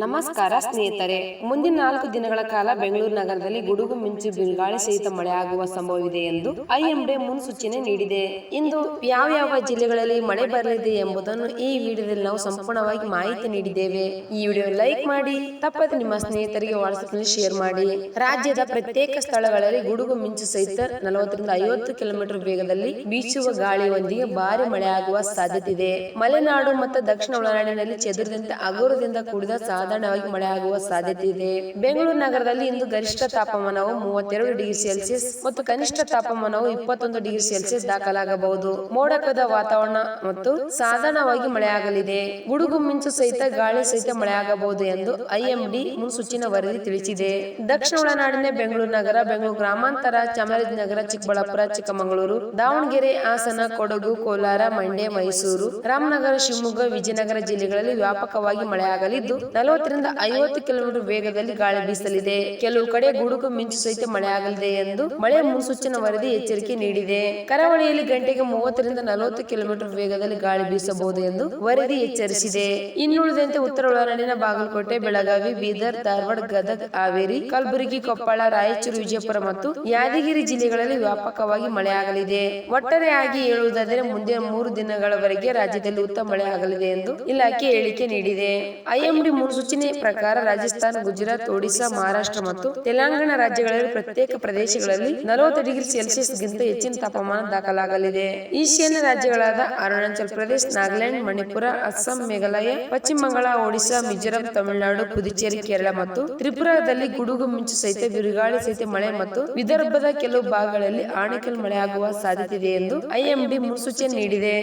ನಮಸ್ಕಾರ ಸ್ನೇಹಿತರೆ. ಮುಂದಿನ ನಾಲ್ಕು ದಿನಗಳ ಕಾಲ ಬೆಂಗಳೂರು ನಗರದಲ್ಲಿ ಗುಡುಗು ಮಿಂಚು ಬಿರುಗಾಳಿ ಸಹಿತ ಮಳೆಯಾಗುವ ಆಗುವ ಸಂಭವವಿದೆ ಎಂದು ಐಎಂಡಿ ಮುನ್ಸೂಚನೆ ನೀಡಿದೆ. ಇಂದು ಯಾವ ಯಾವ ಜಿಲ್ಲೆಗಳಲ್ಲಿ ಮಳೆ ಬರಲಿದೆ ಎಂಬುದನ್ನು ಈ ವಿಡಿಯೋದಲ್ಲಿ ನಾವು ಸಂಪೂರ್ಣವಾಗಿ ಮಾಹಿತಿ ನೀಡಿದ್ದೇವೆ. ಈ ವಿಡಿಯೋ ಲೈಕ್ ಮಾಡಿ ತಪ್ಪದೆ ನಿಮ್ಮ ಸ್ನೇಹಿತರಿಗೆ ವಾಟ್ಸ್ಆಪ್ನಲ್ಲಿ ಶೇರ್ ಮಾಡಿ. ರಾಜ್ಯದ ಪ್ರತ್ಯೇಕ ಸ್ಥಳಗಳಲ್ಲಿ ಗುಡುಗು ಮಿಂಚು ಸಹಿತ ನಲವತ್ತರಿಂದ ಐವತ್ತು ಕಿಲೋಮೀಟರ್ ವೇಗದಲ್ಲಿ ಬೀಸುವ ಗಾಳಿಯೊಂದಿಗೆ ಭಾರಿ ಮಳೆಯಾಗುವ ಸಾಧ್ಯತೆ ಇದೆ. ಮಲೆನಾಡು ಮತ್ತು ದಕ್ಷಿಣ ಒಳನಾಡಿನಲ್ಲಿ ಚದುರಿದಂತೆ ಅಗೋರದಿಂದ ಕೂಡಿದ ಸಾಧಾರಣವಾಗಿ ಮಳೆಯಾಗುವ ಸಾಧ್ಯತೆ ಇದೆ ಬೆಂಗಳೂರು ನಗರದಲ್ಲಿ ಇಂದು ಗರಿಷ್ಠ ತಾಪಮಾನವು ಮೂವತ್ತೆರಡು ಡಿಗ್ರಿ ಸೆಲ್ಸಿಯಸ್ ಮತ್ತು ಕನಿಷ್ಠ ತಾಪಮಾನವು ಇಪ್ಪತ್ತೊಂದು ಡಿಗ್ರಿ ಸೆಲ್ಸಿಯಸ್ ದಾಖಲಾಗಬಹುದು. ಮೋಡಕದ ವಾತಾವರಣ ಮತ್ತು ಸಾಧಾರಣವಾಗಿ ಮಳೆಯಾಗಲಿದೆ. ಗುಡುಗು ಮಿಂಚು ಸಹಿತ ಗಾಳಿ ಸಹಿತ ಮಳೆಯಾಗಬಹುದು ಎಂದು ಐಎಂಡಿ ಮುನ್ಸೂಚನೆ ವರದಿ ತಿಳಿಸಿದೆ. ದಕ್ಷಿಣ ಒಳನಾಡಿನ ಬೆಂಗಳೂರು ನಗರ, ಬೆಂಗಳೂರು ಗ್ರಾಮಾಂತರ, ಚಾಮರಾಜನಗರ, ಚಿಕ್ಕಬಳ್ಳಾಪುರ, ಚಿಕ್ಕಮಗಳೂರು, ದಾವಣಗೆರೆ, ಹಾಸನ, ಕೊಡಗು, ಕೋಲಾರ, ಮಂಡ್ಯ, ಮೈಸೂರು, ರಾಮನಗರ, ಶಿವಮೊಗ್ಗ, ವಿಜಯನಗರ ಜಿಲ್ಲೆಗಳಲ್ಲಿ ವ್ಯಾಪಕವಾಗಿ ಮಳೆಯಾಗಲಿದ್ದು ನಲವತ್ತರಿಂದ ಐವತ್ತು ಕಿಲೋಮೀಟರ್ ವೇಗದಲ್ಲಿ ಗಾಳಿ ಬೀಸಲಿದೆ. ಕೆಲವು ಕಡೆ ಗುಡುಗು ಮಿಂಚು ಸಹಿತ ಮಳೆಯಾಗಲಿದೆ ಎಂದು ಮಳೆ ಮುನ್ಸೂಚನಾ ವರದಿ ಎಚ್ಚರಿಕೆ ನೀಡಿದೆ. ಕರಾವಳಿಯಲ್ಲಿ ಗಂಟೆಗೆ ಮೂವತ್ತರಿಂದ ನಲವತ್ತು ಕಿಲೋಮೀಟರ್ ವೇಗದಲ್ಲಿ ಗಾಳಿ ಬೀಸಬಹುದು ಎಂದು ವರದಿ ಎಚ್ಚರಿಸಿದೆ. ಇನ್ನುಳಿದಂತೆ ಉತ್ತರ ಒಳನಾಡಿನ ಬಾಗಲಕೋಟೆ, ಬೆಳಗಾವಿ, ಬೀದರ್, ಧಾರವಾಡ, ಗದಗ, ಹಾವೇರಿ, ಕಲಬುರಗಿ, ಕೊಪ್ಪಳ, ರಾಯಚೂರು, ವಿಜಯಪುರ ಮತ್ತು ಯಾದಗಿರಿ ಜಿಲ್ಲೆಗಳಲ್ಲಿ ವ್ಯಾಪಕವಾಗಿ ಮಳೆಯಾಗಲಿದೆ. ಒಟ್ಟಾರೆಯಾಗಿ ಹೇಳುವುದಾದರೆ ಮುಂದಿನ ಮೂರು ದಿನಗಳವರೆಗೆ ರಾಜ್ಯದಲ್ಲಿ ಉತ್ತಮ ಮಳೆ ಆಗಲಿದೆ ಎಂದು ಇಲಾಖೆ ಹೇಳಿಕೆ ನೀಡಿದೆ. ಐಎಂಡಿ ಮುನ್ಸೂಚನೆ ಪ್ರಕಾರ ರಾಜಸ್ಥಾನ, ಗುಜರಾತ್, ಒಡಿಶಾ, ಮಹಾರಾಷ್ಟ್ರ ಮತ್ತು ತೆಲಂಗಾಣ ರಾಜ್ಯಗಳಲ್ಲಿ ಪ್ರತ್ಯೇಕ ಪ್ರದೇಶಗಳಲ್ಲಿ ನಲವತ್ತು ಡಿಗ್ರಿ ಸೆಲ್ಸಿಯಸ್ ಗಿಂತ ಹೆಚ್ಚಿನ ತಾಪಮಾನ ದಾಖಲಾಗಲಿದೆ. ಈಶಾನ್ಯ ರಾಜ್ಯಗಳಾದ ಅರುಣಾಚಲ ಪ್ರದೇಶ, ನಾಗಾಲ್ಯಾಂಡ್, ಮಣಿಪುರ, ಅಸ್ಸಾಂ, ಮೇಘಾಲಯ, ಪಶ್ಚಿಮ ಬಂಗಾಳ, ಒಡಿಶಾ, ಮಿಜೋರಾಂ, ತಮಿಳುನಾಡು, ಪುದುಚೇರಿ, ಕೇರಳ ಮತ್ತು ತ್ರಿಪುರಾದಲ್ಲಿ ಗುಡುಗು ಮಿಂಚು ಸಹಿತ, ಬಿರುಗಾಳಿ ಸಹಿತ ಮಳೆ ಮತ್ತು ವಿದರ್ಭದ ಕೆಲವು ಭಾಗಗಳಲ್ಲಿ ಆಣಿಕಲ್ ಮಳೆಯಾಗುವ ಸಾಧ್ಯತೆ ಇದೆ ಎಂದು ಐಎಂಡಿ ಮುನ್ಸೂಚನೆ ನೀಡಿದೆ.